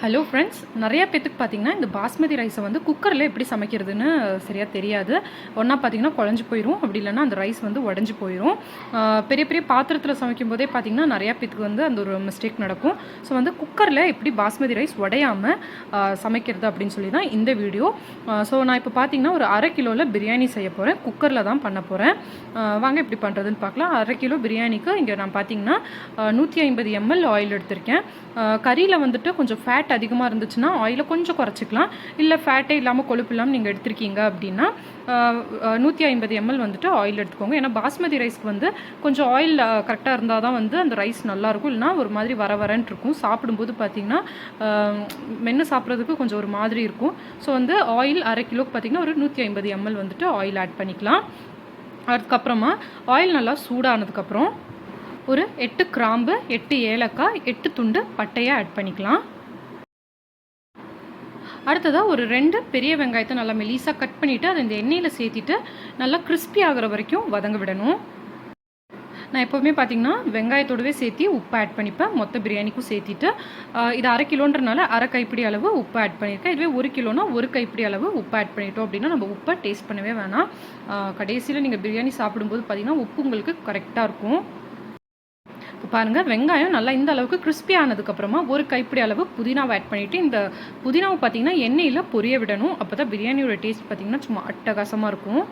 Hello friends நிறையா பேத்துக்கு பார்த்தீங்கன்னா இந்த பாஸ்மதி ரைஸை வந்து குக்கரில் எப்படி சமைக்கிறதுன்னு சரியாக தெரியாது. ஒன்றா பார்த்தீங்கன்னா குழஞ்சி போயிடும் அப்படி இல்லைன்னா அந்த ரைஸ் வந்து உடஞ்சி போயிடும் பெரிய பெரிய பாத்திரத்தில் சமைக்கும் போதே பார்த்தீங்கன்னா நிறையா பேத்துக்கு வந்து அந்த ஒரு மிஸ்டேக் நடக்கும். ஸோ வந்து குக்கரில் எப்படி பாஸ்மதி ரைஸ் உடையாமல் சமைக்கிறது அப்படின்னு சொல்லி தான் இந்த வீடியோ ஸோ நான் இப்போ பார்த்தீங்கன்னா ஒரு அரை கிலோவில் பிரியாணி செய்ய போகிறேன் குக்கரில் தான் பண்ண போகிறேன் வாங்க எப்படி பண்ணுறதுன்னு பார்க்கலாம் அரை கிலோ பிரியாணிக்கு இங்கே நான் பார்த்தீங்கன்னா நூற்றி ஐம்பது எம்எல் ஆயில் எடுத்திருக்கேன். கறியில் வந்துட்டு கொஞ்சம் ஃபேட் அதிகமாக இருந்துச்சுன்னா ஆயிலை கொஞ்சம் குறைச்சிக்கலாம். இல்லை ஃபேட்டே இல்லாமல் கொழுப்பு இல்லாமல் நீங்கள் எடுத்திருக்கீங்க அப்படின்னா நூற்றி ஐம்பது எம்எல் வந்துட்டு ஆயில் எடுத்துக்கோங்க. ஏன்னா பாஸ்மதி ரைஸ்க்கு வந்து கொஞ்சம் ஆயில் கரெக்டாக இருந்தால் தான் வந்து அந்த ரைஸ் நல்லாயிருக்கும் இல்லைனா ஒரு மாதிரி வர வரன்ட்டு இருக்கும். சாப்பிடும்போது பார்த்தீங்கன்னா மென்று சாப்பிட்றதுக்கு கொஞ்சம் ஒரு மாதிரி இருக்கும். ஸோ வந்து ஆயில் அரை கிலோக்கு பார்த்தீங்கன்னா ஒரு நூற்றி ஐம்பது எம்எல் வந்துட்டு ஆயில் ஆட் பண்ணிக்கலாம். அதுக்கப்புறமா ஆயில் நல்லா சூடானதுக்கப்புறம் ஒரு எட்டு கிராம்பு எட்டு ஏலக்காய் எட்டு துண்டு பட்டையை ஆட் பண்ணிக்கலாம். அடுத்ததாக ஒரு ரெண்டு பெரிய வெங்காயத்தை நல்லா மெலீஸாக கட் பண்ணிவிட்டு அதை இந்த எண்ணெயில் சேர்த்திட்டு நல்லா கிறிஸ்பி ஆகிற வரைக்கும் வதங்க விடணும். நான் எப்போவுமே பார்த்தீங்கன்னா வெங்காயத்தோடவே சேர்த்து உப்பு ஆட் பண்ணிப்பேன். மொத்த பிரியாணிக்கும் சேர்த்திட்டு இது அரை கிலோன்றனால அரை கைப்பிடி அளவு உப்பு ஆட் பண்ணியிருக்கேன். இதுவே ஒரு கிலோனா ஒரு கைப்பிடி அளவு உப்பு ஆட் பண்ணிட்டோம் அப்படின்னா நம்ம உப்பை டேஸ்ட் பண்ணவே வேணாம். கடைசியில் நீங்கள் பிரியாணி சாப்பிடும்போது பார்த்தீங்கன்னா உப்பு உங்களுக்கு கரெக்டாக இருக்கும். பாருங்கள் வெங்காயம் நல்லா இந்த அளவுக்கு கிறிஸ்பி ஆனதுக்கப்புறமா ஒரு கைப்பிடி அளவு புதினாவை ஆட் பண்ணிவிட்டு இந்த புதினாவை பார்த்தீங்கன்னா எண்ணெயில் பொரிய விடணும். அப்போ தான் பிரியாணியோட டேஸ்ட் பார்த்தீங்கன்னா சும்மா அட்டகாசமாக இருக்கும்.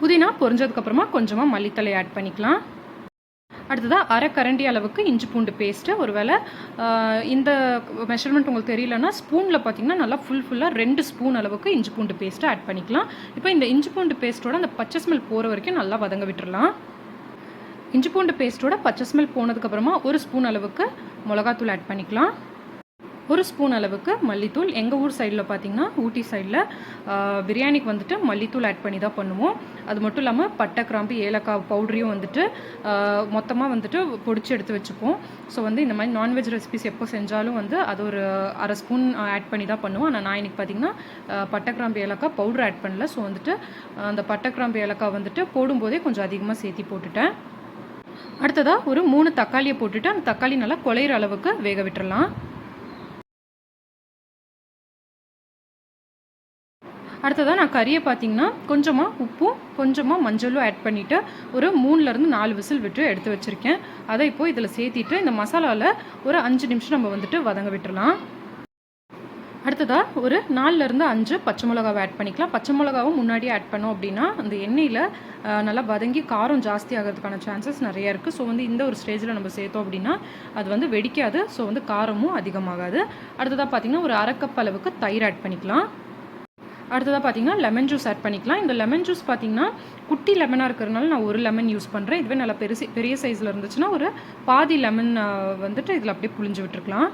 புதினா பொரிஞ்சதுக்கப்புறமா கொஞ்சமாக மல்லித்தலை ஆட் பண்ணிக்கலாம். அடுத்ததாக அரை கரண்டி அளவுக்கு இஞ்சி பூண்டு பேஸ்ட்டு ஒருவேளை இந்த மெஷர்மெண்ட் உங்களுக்கு தெரியலன்னா ஸ்பூனில் பார்த்தீங்கன்னா நல்லா ஃபுல் ஃபுல்லாக ரெண்டு ஸ்பூன் அளவுக்கு இஞ்சி பூண்டு பேஸ்ட்டு ஆட் பண்ணிக்கலாம். இப்போ இந்த இஞ்சி பூண்டு பேஸ்ட்டோட அந்த பச்சை ஸ்மெல் போகிற வரைக்கும் நல்லா வதங்க விட்டுறலாம். இஞ்சி பூண்டு பேஸ்ட்டோட பச்சை ஸ்மெல் போனதுக்கப்புறமா ஒரு ஸ்பூன் அளவுக்கு மிளகாத்தூள் ஆட் பண்ணிக்கலாம். ஒரு ஸ்பூன் அளவுக்கு மல்லித்தூள். எங்கள் ஊர் சைடில் பார்த்தீங்கன்னா ஊட்டி சைடில் பிரியாணிக்கு வந்துட்டு மல்லித்தூள் ஆட் பண்ணி தான் பண்ணுவோம். அது மட்டும் இல்லாமல் பட்டை கிராம்பு ஏலக்காய் பவுடரையும் வந்துட்டு மொத்தமாக வந்துட்டு பொடிச்சு எடுத்து வச்சுப்போம். ஸோ வந்து இந்த மாதிரி நான்வெஜ் ரெசிபிஸ் எப்போ செஞ்சாலும் வந்து அது ஒரு அரை ஸ்பூன் ஆட் பண்ணி தான் பண்ணுவோம். ஆனால் நான் இன்னைக்கு பார்த்தீங்கன்னா பட்டை கிராம்பு ஏலக்காய் பவுடர் ஆட் பண்ணல. ஸோ வந்துட்டு அந்த பட்டை கிராம்பு ஏலக்காய் வந்துட்டு போடும்போதே கொஞ்சம் அதிகமாக சேர்த்தி போட்டுட்டேன். அடுத்ததாக ஒரு மூணு தக்காளியை போட்டுட்டு அந்த தக்காளி நல்லா குழையிற அளவுக்கு வேக விட்டுறலாம். அடுத்ததாக நான் கறியை பார்த்தீங்கன்னா கொஞ்சமாக உப்பும் கொஞ்சமாக மஞ்சளும் ஆட் பண்ணிவிட்டு ஒரு மூணுலேருந்து நாலு விசில் விட்டு எடுத்து வச்சுருக்கேன். அதை இப்போது இதில் சேர்த்திட்டு இந்த மசாலாவில் ஒரு அஞ்சு நிமிஷம் நம்ம வந்துட்டு வதங்க விட்டுடலாம் அடுத்ததாக ஒரு நாலுலேருந்து அஞ்சு பச்சை மிளகாவை ஆட் பண்ணிக்கலாம். பச்சை மிளகாவும் முன்னாடியே ஆட் பண்ணோம் அப்படின்னா அந்த எண்ணெயில் நல்லா வதங்கி காரம் ஜாஸ்தி ஆகிறதுக்கான சான்சஸ் நிறையா இருக்குது ஸோ வந்து இந்த ஒரு ஸ்டேஜில் நம்ம சேர்த்தோம் அப்படின்னா அது வந்து வெடிக்காது. ஸோ வந்து காரமும் அதிகமாகாது. அடுத்ததாக பார்த்தீங்கன்னா ஒரு அரை கப் அளவுக்கு தயிர் ஆட் பண்ணிக்கலாம். அடுத்ததாக பார்த்தீங்கன்னா லெமன் ஜூஸ் ஆட் பண்ணிக்கலாம். இந்த லெமன் ஜூஸ் பார்த்தீங்கன்னா குட்டி லெமனாக இருக்கிறதுனால நான் ஒரு லெமன் யூஸ் பண்ணுறேன் இதுவே நல்லா பெருசு பெரிய சைஸில் இருந்துச்சுன்னா ஒரு பாதி லெமன் வந்துட்டு இதில் அப்படியே புழிஞ்சு விட்டுருக்கலாம்.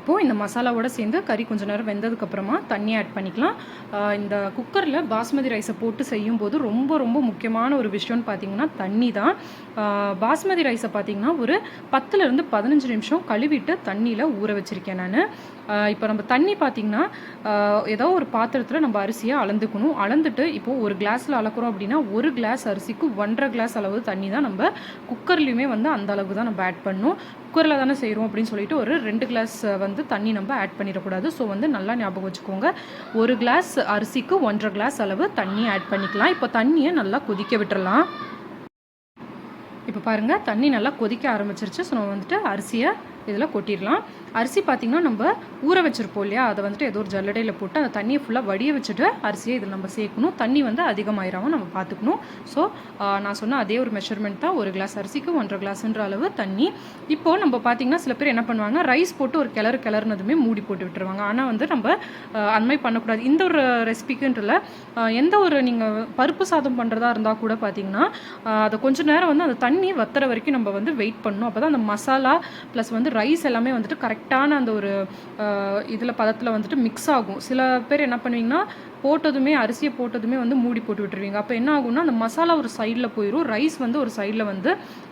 இப்போது இந்த மசாலாவோட சேர்ந்து கறி கொஞ்ச நேரம் வெந்ததுக்கப்புறமா தண்ணி ஆட் பண்ணிக்கலாம். இந்த குக்கரில் பாஸ்மதி ரைஸை போட்டு செய்யும் போது ரொம்ப ரொம்ப முக்கியமான ஒரு விஷயம்னு பார்த்தீங்கன்னா தண்ணி தான். பாஸ்மதி ரைஸை பார்த்தீங்கன்னா ஒரு பத்துலேருந்து பதினஞ்சு நிமிஷம் கழுவிட்டு தண்ணியில் ஊற வச்சுருக்கேன் நான். இப்போ நம்ம தண்ணி பார்த்தீங்கன்னா ஏதோ ஒரு பாத்திரத்தில் நம்ம அரிசியை அளந்துக்கணும். அளந்துட்டு இப்போது ஒரு கிளாஸில் அளக்குறோம் அப்படின்னா ஒரு கிளாஸ் அரிசிக்கு ஒன்றரை கிளாஸ் அளவு தண்ணி தான் நம்ம குக்கர்லேயுமே வந்து அந்த அளவு தான் நம்ம ஆட் பண்ணணும் குக்கரில் தானே செய்கிறோம் அப்படின்னு சொல்லிட்டு ஒரு ரெண்டு கிளாஸ் வந்து தண்ணி நம்ம ஆட் பண்ணிடக்கூடாது. ஸோ வந்து நல்லா ஞாபகம் வச்சுக்கோங்க. ஒரு கிளாஸ் அரிசிக்கு ஒன்றரை கிளாஸ் அளவு தண்ணி ஆட் பண்ணிக்கலாம். இப்போ தண்ணியை நல்லா கொதிக்க விட்டுறலாம். இப்போ பாருங்கள் தண்ணி நல்லா கொதிக்க ஆரம்பிச்சிருச்சு. ஸோ நம்ம வந்துட்டு அரிசியை இதில் கொட்டிடலாம். அரிசி பார்த்திங்கன்னா நம்ம ஊற வச்சுருப்போம் இல்லையா? அதை வந்துட்டு ஏதோ ஒரு ஜல்லடையில் போட்டு அந்த தண்ணியை ஃபுல்லாக வடிய வச்சுட்டு அரிசியை இதில் நம்ம சேர்க்கணும். தண்ணி வந்து அதிகமாயிராமல் நம்ம பார்த்துக்கணும். ஸோ நான் சொன்ன அதே ஒரு மெஷர்மெண்ட் தான். ஒரு கிளாஸ் அரிசிக்கு ஒன்றரை கிளாஸ்ன்ற அளவு தண்ணி. இப்போது நம்ம பார்த்திங்கன்னா சில பேர் என்ன பண்ணுவாங்க? ரைஸ் போட்டு ஒரு கிளறு கிளறுனதுமே மூடி போட்டு விட்டுருவாங்க. ஆனால் வந்து நம்ம ஆஹ், அந்த மாதிரி பண்ணக்கூடாது. இந்த ஒரு ரெசிபிக்குன்றல எந்த ஒரு நீங்கள் பருப்பு சாதம் பண்ணுறதா இருந்தால் கூட பார்த்தீங்கன்னா அதை கொஞ்சம் நேரம் வந்து அந்த தண்ணி வத்துற வரைக்கும் நம்ம வந்து வெயிட் பண்ணணும். அப்போ தான் அந்த மசாலா ப்ளஸ் வந்து ரைஸ் எல்லாமே வந்துட்டு கரெக்டான அந்த ஒரு இதில் பதத்தில் வந்துட்டு மிக்ஸ் ஆகும். சில பேர் என்ன பண்ணுவீங்கன்னா போட்டதுமே அரிசியை போட்டதுமே வந்து மூடி போட்டு விட்டுருவீங்க. அப்போ என்ன ஆகும்னா அந்த மசாலா ஒரு சைடில் போயிடும் ரைஸ் வந்து ஒரு சைடில் வந்து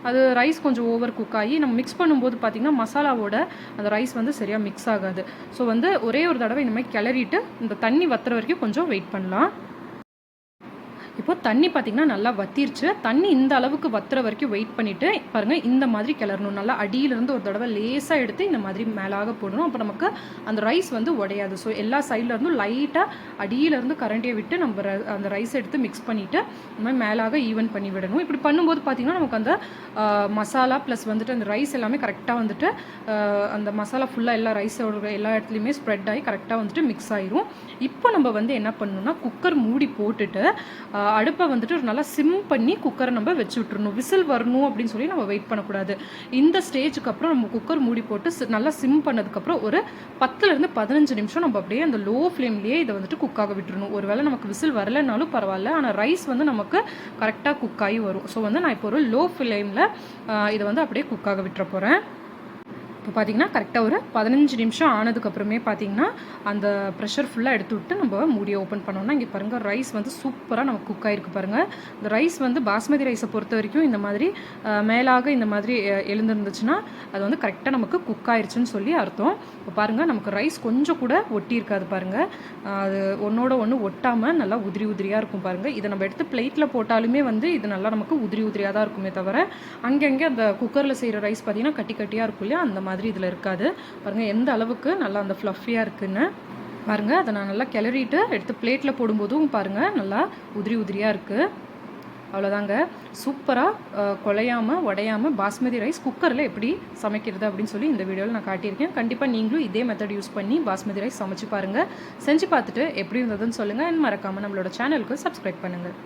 அது ரைஸ் கொஞ்சம் ஓவர் குக் ஆகி நம்ம மிக்ஸ் பண்ணும்போது பார்த்திங்கன்னா மசாலாவோட அந்த ரைஸ் வந்து சரியாக மிக்ஸ் ஆகாது. ஸோ வந்து ஒரே ஒரு தடவை இந்த மாதிரி கிளறிட்டு இந்த தண்ணி வத்துற வரைக்கும் கொஞ்சம் வெயிட் பண்ணலாம். இப்போ தண்ணி பார்த்திங்கன்னா நல்லா வத்திருச்சு. தண்ணி இந்த அளவுக்கு வத்துற வரைக்கும் வெயிட் பண்ணிவிட்டு பாருங்கள் இந்த மாதிரி கிளறணும். நல்லா அடியிலேருந்து ஒரு தடவை லேசாக எடுத்து இந்த மாதிரி மேலாக போடணும். அப்போ நமக்கு அந்த ரைஸ் வந்து உடையாது. ஸோ எல்லா சைட்லேருந்தும் லைட்டாக அடியிலேருந்து கரண்டியை விட்டு நம்ம அந்த ரைஸ் எடுத்து மிக்ஸ் பண்ணிவிட்டு இந்த மாதிரி மேலாக ஈவன் பண்ணி விடணும். இப்படி பண்ணும்போது பார்த்திங்கன்னா நமக்கு அந்த மசாலா ப்ளஸ் வந்துட்டு அந்த ரைஸ் எல்லாமே கரெக்டாக வந்துட்டு அந்த மசாலா ஃபுல்லாக எல்லா ரைஸோட எல்லா இடத்துலையுமே ஸ்ப்ரெட் ஆகி கரெக்டாக வந்துட்டு மிக்ஸ் ஆயிரும். இப்போ நம்ம வந்து என்ன பண்ணணும்னா குக்கர் மூடி போட்டுட்டு அடுப்பை வந்துட்டு ஒரு நல்லா சிம் பண்ணி குக்கரை நம்ம வச்சு விட்டுறணும். விசில் வரணும் அப்படின்னு சொல்லி நம்ம வெயிட் பண்ணக்கூடாது. இந்த ஸ்டேஜுக்கு அப்புறம் நம்ம குக்கர் மூடி போட்டு சி- நல்லா சிம் பண்ணதுக்கப்புறம் ஒரு பத்துலேருந்து பதினஞ்சு நிமிஷம் நம்ம அப்படியே அந்த லோ ஃப்ளேம்லேயே இதை வந்துட்டு குக்காக ஆக விட்டுறணும். ஒருவேளை நமக்கு விசில் வரலைனாலும் பரவாயில்ல. ஆனால் ரைஸ் வந்து நமக்கு கரெக்டாக குக் ஆகி வரும். ஸோ வந்து நான் இப்போ ஒரு லோ ஃப்ளேமில் இதை வந்து அப்படியே குக்காக விட்டுற போகிறேன் இப்போ பார்த்தீங்கன்னா கரெக்டாக ஒரு பதினஞ்சு நிமிஷம் ஆனதுக்கப்புறமே பார்த்தீங்கன்னா அந்த ப்ரெஷர் ஃபுல்லாக எடுத்து விட்டு நம்ம மூடியை ஓப்பன் பண்ணோம்னா இங்கே பாருங்கள் ரைஸ் வந்து சூப்பராக நமக்கு குக் ஆகிருக்கு பாருங்கள் இந்த ரைஸ் வந்து பாஸ்மதி ரைஸை பொறுத்த வரைக்கும் இந்த மாதிரி மேலாக இந்த மாதிரி எழுந்திருந்துச்சுன்னா அது வந்து கரெக்டாக நமக்கு குக் ஆயிடுச்சுன்னு சொல்லி அர்த்தம். இப்போ பாருங்கள் நமக்கு ரைஸ் கொஞ்சம் கூட ஒட்டி இருக்காது பாருங்கள் அது ஒன்றோட ஒன்று ஒட்டாமல் நல்லா உதிரி உதிரியாக இருக்கும் பாருங்கள் இதை நம்ம எடுத்து பிளேட்டில் போட்டாலுமே வந்து இது நல்லா நமக்கு உதிரி உதிரியாக தான் இருக்குமே தவிர அங்கங்கே அந்த குக்கரில் செய்கிற ரைஸ் பார்த்தீங்கன்னா கட்டி கட்டியாக இருக்கும் இல்லையா? அந்த மாதிரி இதில் இருக்காது. பாருங்கள் எந்த அளவுக்கு நல்லா அந்த ஃப்ளஃபியாக இருக்குன்னு. பாருங்கள் அதை நான் நல்லா கிளறிட்டு எடுத்து பிளேட்டில் போடும்போதும் பாருங்கள் நல்லா உதிரி உதிரியாக இருக்குது அவ்வளோதாங்க சூப்பராக குலையாமல் உடையாமல் பாஸ்மதி ரைஸ் குக்கரில் எப்படி சமைக்கிறது அப்படின்னு சொல்லி இந்த வீடியோவில் நான் காட்டியிருக்கேன். கண்டிப்பாக நீங்களும் இதே மெத்தட் யூஸ் பண்ணி பாஸ்மதி ரைஸ் சமைச்சு பாருங்கள் செஞ்சு பார்த்துட்டு எப்படி இருந்ததுன்னு சொல்லுங்கள் மறக்காமல் நம்மளோட சேனலுக்கு சப்ஸ்கிரைப் பண்ணுங்கள்